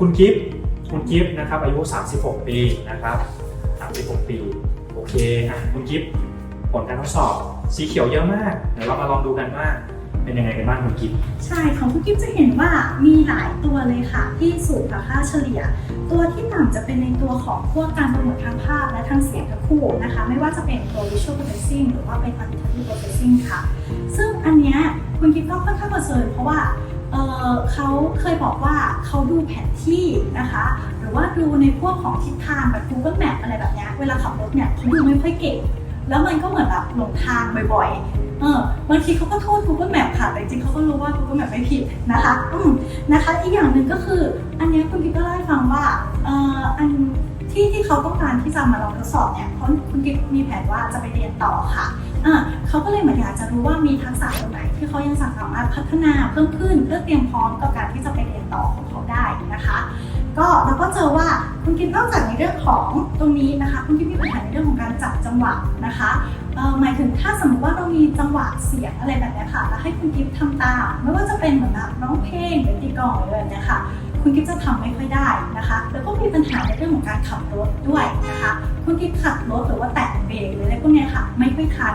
คุณกิฟต์คุณกิฟต์นะครับอายุ 36 ปีนะครับ36 ปีโอเคอะคุณกิฟต์ผลการทดสอบสีเขียวเยอะมาก เดี๋ยวเรามาลองดูกันว่าเป็นยังไงกันบ้างคุณกิฟต์ใช่ของคุณกิฟจะเห็นว่ามีหลายตัวเลยค่ะ ที่สูงกว่าค่าเฉลี่ย ตัวที่ต่ำจะเป็นในตัวของพวกการประมวลทางภาพและทางเสียงทั้งคู่นะคะ ไม่ว่าจะเป็นตัว visual processing หรือว่าเป็น auditory processing ค่ะ ซึ่งอันเนี้ยคุณกิฟก็ค่อนข้างคอนเซิร์นเพราะว่า เเขาเคยบอกว่าเขาดูแผนที่นะคะ หรือว่าดูในพวกของทิศทางแบบ Google Map อะไรแบบนี้เวลาขับรถเนี่ยเขาดูไม่ค่อยเก่ง แล้วมันก็เหมือนแบบหลงทางบ่อยๆเออบางทีเขาก็โทษ Google Map ค่ะ แต่จริงเขาก็รู้ว่า Google Map ไม่ผิดนะคะอืมนะคะ อีกอย่างหนึ่งก็คือ อันนี้คุณกิ๊กก็เล่าให้ฟังว่าเอออัน ที่ที่เขาต้องการที่จะมาลองทดสอบเนี่ยเพราะคุณกิ๊กมีแผนว่าจะไปเรียนต่อค่ะอ่าเขาก็เลยเหมือนอยากจะรู้ว่ามีทักษะตรงไหน ที่เขายังสามารถพัฒนาเพิ่มขึ้นเพื่อเตรียมพร้อมกับการที่จะไปเรียนต่อของเขาได้นะคะ ก็เราก็เจอว่าคุณกิ๊กนอกจากในเรื่องของตรงนี้นะคะ คุณกิ๊กมีปัญหาในเรื่องของการจับจังหวะนะคะหมายถึงถ้าสมมติว่าเรามีจังหวะเสียงอะไรแบบนี้ค่ะ แล้วให้คุณกิฟทำตาม ไม่ว่าจะเป็นเหมือนแบบร้องเพลงหรือตีกลองอะไรแบบนี้ค่ะ คุณกิ๊ฟจะทำไม่ค่อยได้นะคะ แล้วก็มีปัญหาในเรื่องของการขับรถด้วยนะคะ คุณกิ๊ฟขับรถหรือว่าแตะเบรกหรืออะไรพวกนี้ค่ะ ไม่ค่อยทัน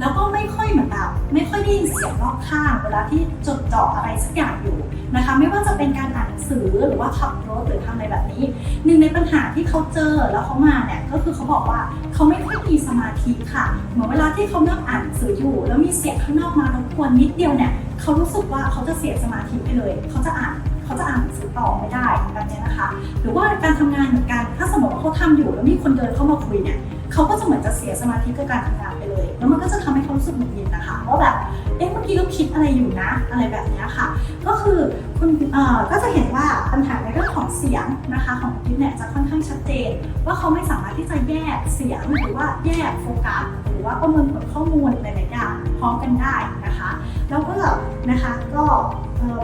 แล้วก็ไม่ค่อยเหมือนแบบไม่ค่อยได้ยินเสียงรอบข้างเวลาที่จดจ่ออะไรสักอย่างอยู่นะคะ ไม่ว่าจะเป็นการอ่านหนังสือหรือว่าขับรถหรือทำอะไรแบบนี้หนึ่งในปัญหาที่เขาเจอแล้วเขามาเนี่ยก็คือเขาบอกว่าเขาไม่ค่อยมีสมาธิค่ะเหมือนเวลาที่เขานั่งอ่านหนังสืออยู่ แล้วมีเสียงข้างนอกมารบกวนนิดเดียวเนี่ยเขารู้สึกว่าเขาจะเสียสมาธิไปเลย เขาจะอ่าน เขาจะอ่านหนังสือต่อไม่ได้แบบเนี้ยนะคะ หรือว่าการทำงานเหมือนกันถ้าสมมติว่าเขาทำอยู่แล้วมีคนเดินเข้ามาคุยเนี่ยเขาก็จะเหมือนจะเสียสมาธิกับการทำงานไปเลย แล้วมันก็จะทำให้เขารู้สึกหงุดหงิดนะคะว่าแบบเอ๊ะเมื่อกี้เราคิดอะไรอยู่นะ อะไรแบบนี้ค่ะ ก็คือคุณก็จะเห็นว่าปัญหาในเรื่องของเสียงนะคะของกิ๊บเนี่ยจะค่อนข้างชัดเจน ว่าเขาไม่สามารถที่จะแยกเสียงหรือว่าแยกโฟกัสหรือว่าประเมวลผลข้อมูลหลายๆอย่างพร้อมกันได้นะคะแล้วก็นะคะก็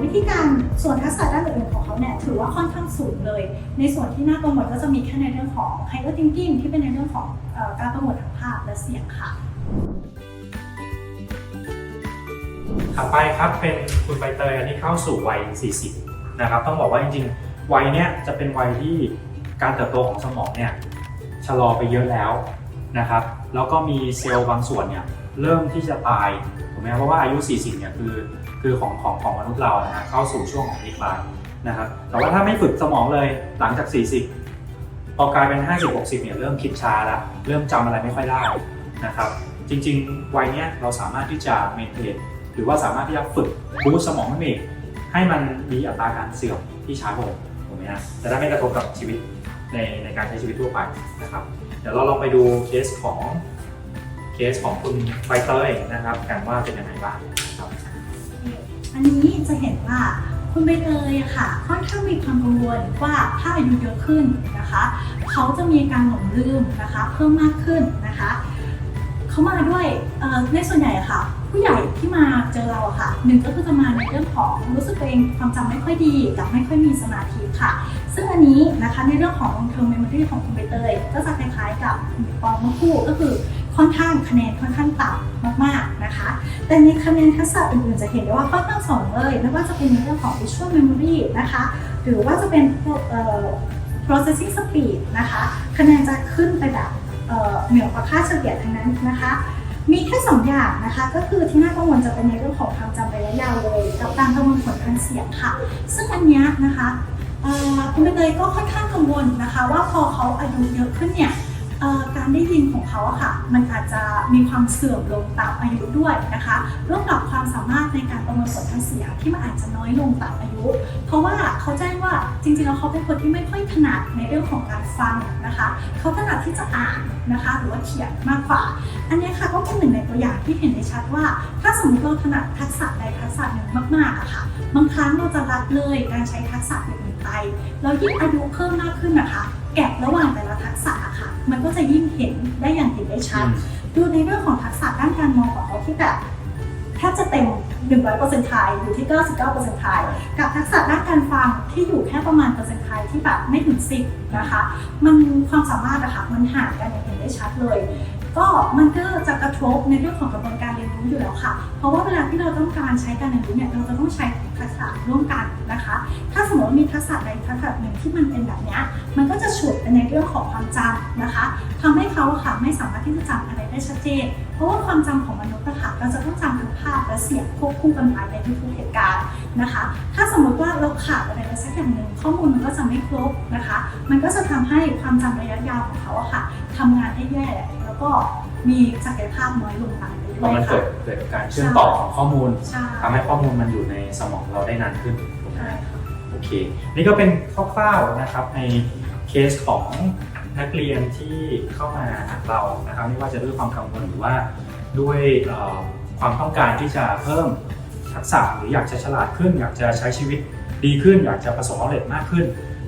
วิธีการส่วนทักษะด้านอื่นของเขาเนี่ยถือว่าค่อนข้างสูงเลย ในส่วนที่น่ากังวลก็จะมีแค่ในเรื่องของ higher thinking ที่เป็นในเรื่องของการประมวลทางภาพและเสียงค่ะ ถัดไปครับเป็นคุณใบเตยอันนี้เข้าสู่วัย 40 นะครับ ต้องบอกว่าจริงๆ วัยเนี้ยจะเป็นวัยที่การเติบโตของสมองเนี่ยชะลอไปเยอะแล้วนะครับ แล้วก็มีเซลล์บางส่วนเนี่ยเริ่มที่จะตายถูกไหมครับเพราะว่าอายุ 40 เนี่ยคือคือของของของมนุษย์เรานะฮะเข้าสู่ช่วงของดีคลายนะครับ แต่ว่าถ้าไม่ฝึกสมองเลยหลังจาก 40 พอกลายเป็น 50 60 เนี่ยเริ่มคิดช้าล้วเริ่มจำอะไรไม่ค่อยได้นะครับ จริง ๆ วัยเนี้ยเราสามารถที่จะเมนเทน หรือว่าสามารถที่จะฝึกบูสสมองให้มันอีกให้มันมีอัตราการเสื่อมที่ช้าลงถูกไหมฮะจะได้ไม่กระทบกับชีวิตในในการใช้ชีวิตทั่วไปนะครับ เดี๋ยวเราลองไปดูเคสของเคสของคุณใบเตยนะครับ กันว่าเป็นยังไงบ้างครับ อันนี้จะเห็นว่าคุณใบเตยอะค่ะค่อนข้างมีความกังวลว่าถ้าอายุเยอะขึ้นนะคะ เขาจะมีการหลงลืมนะคะ เพิ่มมากขึ้นนะคะ เขามาด้วยในส่วนใหญ่ค่ะ ผู้ใหญ่ที่มาเจอเราอะค่ะหนึ่งก็คือจะมาในเรื่องของรู้สึกตัวเองความจำไม่ค่อยดีกับไม่ค่อยมีสมาธิค่ะ ซึ่งอันนี้นะคะในเรื่องของ long term memory ของคุณใบเตยก็จะคล้ายๆกับปองเมื่อคู่ก็คือค่อนข้างคะแนนค่อนข้างต่ำมากๆนะคะ แต่ในคะแนนทักษะอื่นๆจะเห็นได้ว่าค่อนข้างสูงเลยไม่ว่าจะเป็นในเรื่องของ visual memory นะคะ หรือว่าจะเป็นเอ่อ processing speed นะคะ คะแนนจะขึ้นไปแบบเอ่อเหนือกว่าค่าเฉลี่ยทั้งนั้นนะคะ มีแค่สองอย่างนะคะ ก็คือที่น่ากังวลจะเป็นในเรื่องของความจำระยะยาวเลยกับการประมวลผลการเสียงค่ะ ซึ่งอันนี้นะคะคุณใบเตยก็ค่อนข้างกังวลนะคะ ว่าพอเขาอายุเยอะขึ้นเนี่ย การได้ยินของเขาอะค่ะ มันอาจจะมีความเสื่อมลงตามอายุด้วยนะคะร่วมกับความสามารถในการประมวลผลทางเสียงที่มันอาจจะน้อยลงตามอายุ เพราะว่าเขาแจ้งว่าจริงๆแล้วเขาเป็นคนที่ไม่ค่อยถนัดในเรื่องของการฟังนะคะ เขาถนัดที่จะอ่านนะคะ หรือว่าเขียนมากกว่า อันนี้ค่ะก็เป็นหนึ่งในตัวอย่างที่เห็นได้ชัดว่า ถ้าสมมติเราถนัดทักษะใดทักษะหนึ่งมากๆอะค่ะบางครั้งเราจะละเลยการใช้ทักษะอื่นๆไปแล้วยิ่งอายุเพิ่มมากขึ้นนะคะ แกะระหว่างแต่ละทักษะอะค่ะ มันก็จะยิ่งเห็นได้อย่างเห็นได้ชัด ดูในเรื่องของทักษะด้านการมองของเขาที่แบบแทบจะเต็ม 100%ทายอยู่ที่ 99%ทายกับทักษะด้านการฟังที่อยู่แค่ประมาณเปอร์เซ็นต์ทายที่แบบไม่ถึง 10 นะคะ มันความสามารถอะค่ะมันห่างกันอย่างเห็นได้ชัดเลย ก็มันก็จะกระทบในเรื่องของกระบวนการเรียนรู้อยู่แล้วค่ะ เพราะว่าเวลาที่เราต้องการใช้การเรียนรู้เนี่ยเราจะต้องใช้ทักษะร่วมกันนะคะ ถ้าสมมติว่ามีทักษะใดทักษะหนึ่งที่มันเป็นแบบเนี้ยมันก็จะฉุดไปในเรื่องของความจำนะคะทำให้เขาค่ะไม่สามารถที่จะจำอะไรได้ชัดเจน เพราะว่าความจำของมนุษย์นะคะเราจะต้องจำทั้งภาพและเสียงควบคู่กันไปในทุกๆเหตุการณ์นะคะ ถ้าสมมติว่าเราขาดอะไรไปสักอย่างหนึ่งข้อมูลมันก็จะไม่ครบนะคะ มันก็จะทำให้ความจำระยะยาวของเขาค่ะทำงานได้แย่ ก็มีศักยภาพน้อยลงตามไปเพด้วราะยมันค่ะเกิดเกิดการเชื่อมต่อของข้อมูลใช่ทำให้ข้อมูลมันอยู่ในสมองเราได้นานขึ้นถูกไหม ใช่ค่ะ โอเค นี่ก็เป็นคร่าวๆนะครับในเคสของนักเรียนที่เข้ามาหาเรานะครับไม่ว่าจะด้วยความกังวลหรือว่าด้วยเอ่อความต้องการที่จะเพิ่มทักษะหรืออยากจะฉลาดขึ้น อยากจะใช้ชีวิตดีขึ้น อยากจะประสบความสำเร็จมากขึ้น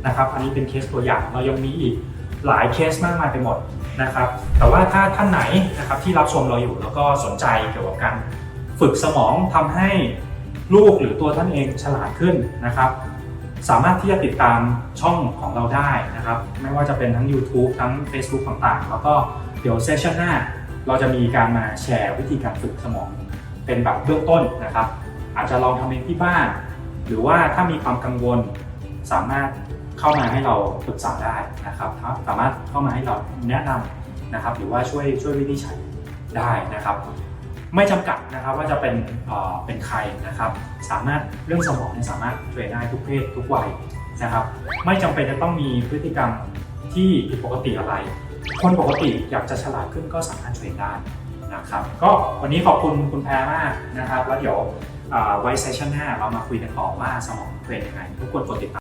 นะครับ อันนี้เป็นเคสตัวอย่างเรายังมีอีกหลายเคสมากมายไปหมด นะครับ แต่ว่าถ้าท่านไหนนะครับที่รับชมเราอยู่แล้วก็สนใจเกี่ยวกับการฝึกสมองทำให้ลูกหรือตัวท่านเองฉลาดขึ้นนะครับ สามารถที่จะติดตามช่องของเราได้นะครับ ไม่ว่าจะเป็นทั้ง YouTube ทั้ง Facebook ต่างๆ แล้วก็เดี๋ยวเซสชันหน้าเราจะมีการมาแชร์วิธีการฝึกสมอง เป็นแบบเบื้องต้นนะครับ อาจจะลองทำเองที่บ้าน หรือว่าถ้ามีความกังวลสามารถ เข้ามาให้เราปรึกษาได้นะครับสามารถเข้ามาให้เราแนะนำนะครับ หรือว่าช่วยช่วยวินิจฉัยได้นะครับ ไม่จำกัดนะครับว่าจะเป็นเอ่อเป็นใครนะครับ สามารถเรื่องสมองเนี่ยสามารถเทรนได้ทุกเพศทุกวัยนะครับ ไม่จำเป็นจะต้องมีพฤติกรรมที่ผิดปกติอะไร คนปกติอยากจะฉลาดขึ้นก็สามารถเทรนได้นะครับ ก็วันนี้ขอบคุณคุณแพรมากนะครับ แล้วเดี๋ยวไว้เซสชั่นหน้าเรามาคุยกันต่อว่าสมองเทรนยังไงทุกคนกดติดตาม